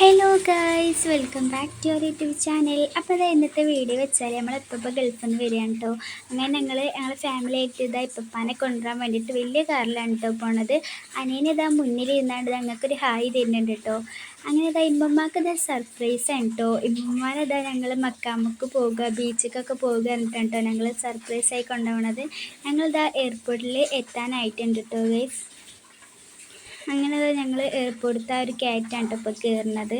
Hello guys welcome back to your YouTube channel അപ്പോൾ അത് ഇന്നത്തെ വീഡിയോ വെച്ചാൽ നമ്മൾ ഇപ്പോൾ ഗൾഫിൽ നിന്ന് വരികയാണ് കേട്ടോ അങ്ങനെ ഞങ്ങൾ ഞങ്ങൾ ഫാമിലി ആയിട്ട് ഇതാ ഇപ്പപ്പാനെ കൊണ്ടുവരാൻ വേണ്ടിയിട്ട് വലിയ കാറിലാണ് കേട്ടോ പോണത്. അനിയനിതാ ഇരുന്നാണ്ട് ഞങ്ങൾക്കൊരു ഹായ് തരുന്നുണ്ട് കേട്ടോ അങ്ങനെ ഇതാ ഇമ്മമ്മക്ക് ഇതാ സർപ്രൈസ് ആണ് കേട്ടോ ഇമ്മമാരതാ ഞങ്ങൾ മക്കാമക്ക് പോകുക ബീച്ചിക്കൊക്കെ പോകുക എന്നിട്ടാണ് കേട്ടോ ഞങ്ങൾ സർപ്രൈസായി കൊണ്ടുപോകണത് ഞങ്ങളിതാ എയർപോർട്ടിൽ എത്താനായിട്ടുണ്ട് കേട്ടോ ഗൈസ് അങ്ങനെ ഞങ്ങൾ ഏർപ്പെടുത്ത ഒരു കയറ്റാണ് കേട്ടോ ഇപ്പോൾ കയറുന്നത്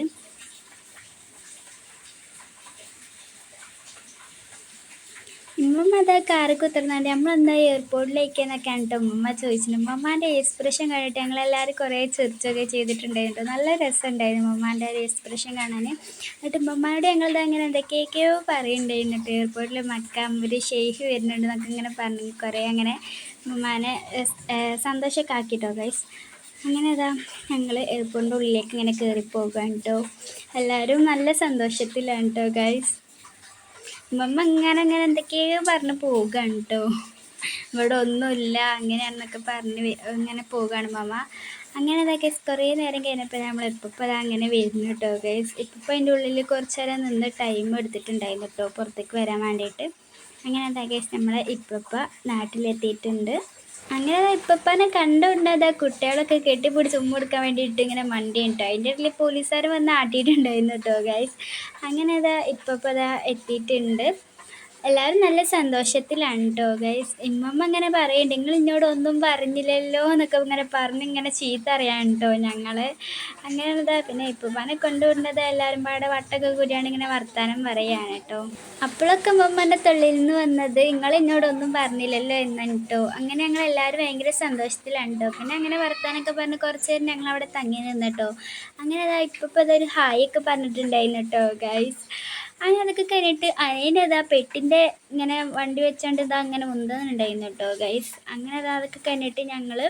ഉമ്മ അതാ കാറ് കുത്തിരുന്നാണ്ട് നമ്മളെന്താ എയർപോർട്ടിലേക്ക് എന്നൊക്കെയാണ് കേട്ടോ ഉമ്മ ചോദിച്ചത്. ഉമ്മമാന്റെ എക്സ്പ്രഷൻ കണ്ടിട്ട് ഞങ്ങളെല്ലാവരും കുറേ ചിരിച്ചൊക്കെ ചെയ്തിട്ടുണ്ടായിരുന്നു. നല്ല രസമുണ്ടായിരുന്നു ഉമ്മമാന്റെ ഒരു എക്സ്പ്രഷൻ കാണാൻ എന്നിട്ട് ഉമ്മമാരോട് ഞങ്ങളുടെ അങ്ങനെ എന്തൊക്കെയൊക്കെയോ പറയുന്നുണ്ടായിരുന്നു കേട്ടോ എയർപോർട്ടിൽ മക്കാം ഒരു ഷെയ്ഖ് വരുന്നുണ്ട് എന്നൊക്കെ ഇങ്ങനെ പറഞ്ഞു കുറേ അങ്ങനെ ഉമ്മാനെ സന്തോഷമൊക്കെ ആക്കിയിട്ടോ ഗൈസ് അങ്ങനെ അതാ ഞങ്ങൾ എയർപോർട്ടിന്റെ ഉള്ളിലേക്ക് ഇങ്ങനെ കയറി പോകാൻ കേട്ടോ എല്ലാവരും നല്ല സന്തോഷത്തിലാണ് കേട്ടോ ഗൈസ് മമ്മ ഇങ്ങനെ അങ്ങനെ എന്തൊക്കെയോ പറഞ്ഞ് പോകാണ് കേട്ടോ ഇവിടെ ഒന്നുമില്ല അങ്ങനെയാണെന്നൊക്കെ പറഞ്ഞ് ഇങ്ങനെ പോകാണ് മമ്മ അങ്ങനെ അതൊക്കെ കുറേ നേരം കഴിഞ്ഞപ്പോൾ നമ്മൾ എപ്പോൾ അത് അങ്ങനെ വരുന്നു കേട്ടോ ഗൈസ് ഇപ്പം അതിന്റെ ഉള്ളിൽ കുറച്ച് നേരം നിന്ന് ടൈം എടുത്തിട്ടുണ്ടായിരുന്നു കേട്ടോ പുറത്തേക്ക് വരാൻ വേണ്ടിയിട്ട്. അങ്ങനെ എന്താ ഗൈസ് നമ്മൾ ഇപ്പം നാട്ടിലെത്തിയിട്ടുണ്ട്. അങ്ങനെ ഇപ്പനെ കണ്ടുകൊണ്ട് കുട്ടികളൊക്കെ കെട്ടിപ്പിടിച്ച് ഉമ്മ കൊടുക്കാൻ വേണ്ടിയിട്ട് ഇങ്ങനെ മണ്ടി ഉണ്ടോ അതിന്റെ ഇടയിൽ പോലീസുകാർ വന്ന് ആട്ടിയിട്ടുണ്ടായിരുന്നു കേട്ടോ ഗൈസ് അങ്ങനെ അതാ ഇപ്പപ്പതാ എത്തിയിട്ടുണ്ട്. എല്ലാവരും നല്ല സന്തോഷത്തിലാണ് കേട്ടോ ഗൈസ് ഇമ്മമ്മ ഇങ്ങനെ പറയുന്നുണ്ട് നിങ്ങൾ ഇന്നോട് ഒന്നും പറഞ്ഞില്ലല്ലോ എന്നൊക്കെ ഇങ്ങനെ പറഞ്ഞ് ഇങ്ങനെ ചീത്ത അറിയാൻ കേട്ടോ ഞങ്ങൾ അങ്ങനെയുള്ളതാ പിന്നെ ഇപ്പനെ കൊണ്ടുവരുന്നത് എല്ലാവരും പാടെ വട്ടൊക്കെ കൂടിയാണ് ഇങ്ങനെ വർത്താനം പറയുകയാണ് കേട്ടോ അപ്പോഴൊക്കെ ഇമ്മമ്മന്റെ തൊള്ളിൽ നിന്ന് വന്നത് നിങ്ങൾ എന്നോടൊന്നും പറഞ്ഞില്ലല്ലോ എന്നാണ് കേട്ടോ അങ്ങനെ ഞങ്ങൾ എല്ലാവരും ഭയങ്കര സന്തോഷത്തിലാണ് കേട്ടോ പിന്നെ അങ്ങനെ വർത്താനൊക്കെ പറഞ്ഞ് കുറച്ച് നേരം ഞങ്ങൾ അവിടെ തങ്ങി നിന്നിട്ടോ അങ്ങനെ അതാ ഇപ്പം അതൊരു ഹായ് ഒക്കെ പറഞ്ഞിട്ടുണ്ടായിരുന്നു കേട്ടോ ഗൈസ് അങ്ങനെ അതൊക്കെ കഴിഞ്ഞിട്ട് അതിന്റെ അതാ പെട്ടിന്റെ ഇങ്ങനെ വണ്ടി വെച്ചാണ്ട് ഇതാ അങ്ങനെ ഉന്തുന്നുണ്ടായിരുന്നു കേട്ടോ ഗൈസ് അങ്ങനെ അതാ അതൊക്കെ കഴിഞ്ഞിട്ട് ഞങ്ങൾ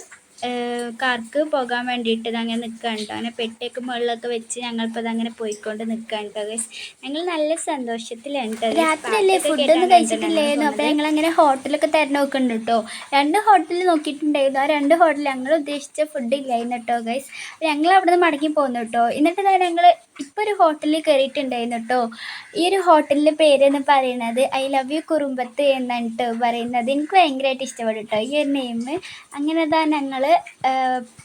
കാർക്ക് പോകാൻ വേണ്ടിയിട്ട് അങ്ങനെ നിൽക്കുകയാണ് കേട്ടോ. അങ്ങനെ പെട്ടിയൊക്കെ മുകളിലൊക്കെ വെച്ച് ഞങ്ങളിപ്പോൾ അതങ്ങനെ പോയിക്കൊണ്ട് നിൽക്കുകയാണ് കേട്ടോ ഗൈസ് ഞങ്ങൾ നല്ല സന്തോഷത്തിലാണ് കേട്ടോ രാത്രിയല്ലേ ഫുഡൊന്നും കഴിച്ചിട്ടില്ലായിരുന്നു അപ്പോൾ ഞങ്ങൾ അങ്ങനെ ഹോട്ടലൊക്കെ തരണം നോക്കുന്നുണ്ട് കേട്ടോ. രണ്ട് ഹോട്ടലിൽ നോക്കിയിട്ടുണ്ടായിരുന്നു. ആ രണ്ട് ഹോട്ടലിൽ ഞങ്ങൾ ഉദ്ദേശിച്ച ഫുഡ് ഇല്ലായിരുന്നു കേട്ടോ ഗൈസ് ഞങ്ങൾ അവിടെ നിന്ന് മടങ്ങി പോകുന്നു കേട്ടോ. എന്നിട്ട് ഞങ്ങൾ ഇപ്പോൾ ഒരു ഹോട്ടലിൽ കയറിയിട്ടുണ്ടായിരുന്നു കേട്ടോ ഈ ഒരു ഹോട്ടലിന്റെ പേരെന്ന് പറയുന്നത് ഐ ലവ് യു കുറുമ്പത്ത് എന്നാണ് കേട്ടോ പറയുന്നത്. എനിക്ക് ഭയങ്കരമായിട്ട് ഇഷ്ടപ്പെടും കേട്ടോ ഈ ഒരു നെയിം അങ്ങനെ തന്നെ ഞങ്ങൾ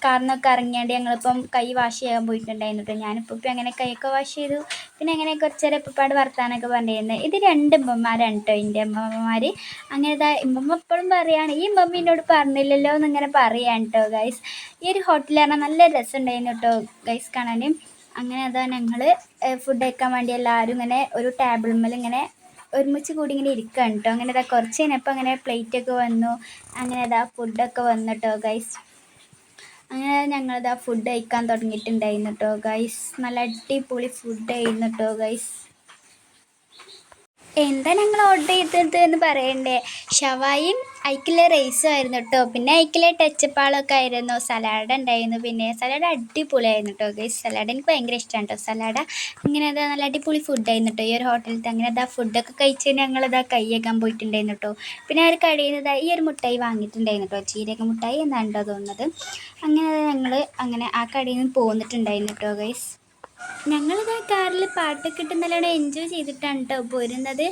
കാറിനൊക്കെ ഇറങ്ങിയാണ്ട് ഞങ്ങളിപ്പം കൈ വാഷ് ചെയ്യാൻ പോയിട്ടുണ്ടായിരുന്നു കേട്ടോ ഞാനിപ്പോൾ ഇപ്പം അങ്ങനെ കൈയൊക്കെ വാഷ് ചെയ്തു. പിന്നെ അങ്ങനെ കുറച്ച് നേരം വർത്താനൊക്കെ പറഞ്ഞിരുന്നത് ഇത് രണ്ട് ഉമ്മമാരാണ് കേട്ടോ എന്റെ അമ്മമ്മമാർ അങ്ങനെ ഇമ്മമ്മ എപ്പോഴും പറയുകയാണ് ഈ ഉമ്മമ്മ എന്നോട് പറഞ്ഞില്ലല്ലോ എന്നിങ്ങനെ പറയാൻ കേട്ടോ ഗൈസ് ഈ ഒരു ഹോട്ടലിൽ പറഞ്ഞാൽ നല്ല രസമുണ്ടായിരുന്നു കേട്ടോ ഗൈസ് കാണാനും. അങ്ങനെ അതാ ഞങ്ങൾ ഫുഡ് കഴിക്കാൻ വേണ്ടി എല്ലാവരും ഇങ്ങനെ ഒരു ടേബിൾമേൽ ഇങ്ങനെ ഒരുമിച്ച് കൂടി ഇങ്ങനെ ഇരിക്കുകയാണ് കേട്ടോ അങ്ങനെ ഇതാ കുറച്ച് കഴിഞ്ഞപ്പോൾ അങ്ങനെ പ്ലേറ്റൊക്കെ വന്നു. അങ്ങനെ ഇതാ ഫുഡൊക്കെ വന്നു കേട്ടോ ഗൈസ് അങ്ങനെ ഞങ്ങളിതാ ഫുഡ് കഴിക്കാൻ തുടങ്ങിയിട്ടുണ്ടായിരുന്നു കേട്ടോ ഗൈസ് നല്ല അടിപൊളി ഫുഡ് ആയിരുന്നു കേട്ടോ ഗൈസ് എന്താ ഞങ്ങൾ ഓർഡർ ചെയ്തത് എന്ന് പറയണ്ടേ? ഷവായും അയക്കിലെ റൈസും ആയിരുന്നു കേട്ടോ പിന്നെ അയക്കിലെ ടച്ചപ്പാളൊക്കെ ആയിരുന്നു. സലാഡ് ഉണ്ടായിരുന്നു. പിന്നെ സലാഡ് അടിപൊളിയായിരുന്നു കേട്ടോ ഗൈസ് സലാഡ് എനിക്ക് ഭയങ്കര ഇഷ്ടമാണ് കേട്ടോ സലാഡ് ഇങ്ങനെ അതാ നല്ല അടിപൊളി ഫുഡായിരുന്നു കേട്ടോ ഈ ഒരു ഹോട്ടലിൽ അങ്ങനെ അതാ ഫുഡൊക്കെ കഴിച്ച് ഞങ്ങളിതാ കയ്യേക്കാൻ പോയിട്ടുണ്ടായിരുന്നു കേട്ടോ പിന്നെ കടയിൽ നിന്ന് ഈ ഒരു മുട്ടായി വാങ്ങിയിട്ടുണ്ടായിരുന്നു കേട്ടോ ചീരക മുട്ടായി എന്നാണ്ടോ തോന്നുന്നത്. അങ്ങനെ ഞങ്ങൾ അങ്ങനെ ആ കടയിൽ നിന്ന് പോന്നിട്ടുണ്ടായിരുന്നു കേട്ടോ ഗൈസ് ഞങ്ങളിതാ കാറിൽ പാട്ടൊക്കെ ഇട്ട് നല്ലോണം എൻജോയ് ചെയ്തിട്ടാണ് കേട്ടോ പോരുന്നത്.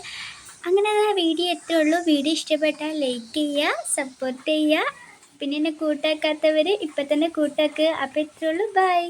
അങ്ങനെ ആ വീഡിയോ എത്തേ ഉള്ളൂ. വീഡിയോ ഇഷ്ടപ്പെട്ടാൽ ലൈക്ക് ചെയ്യുക സപ്പോർട്ട് ചെയ്യുക. പിന്നെ എന്നെ കൂട്ടാക്കാത്തവർ ഇപ്പം തന്നെ കൂട്ടാക്കുക അപ്പോൾ എത്രയുള്ളൂ ബൈ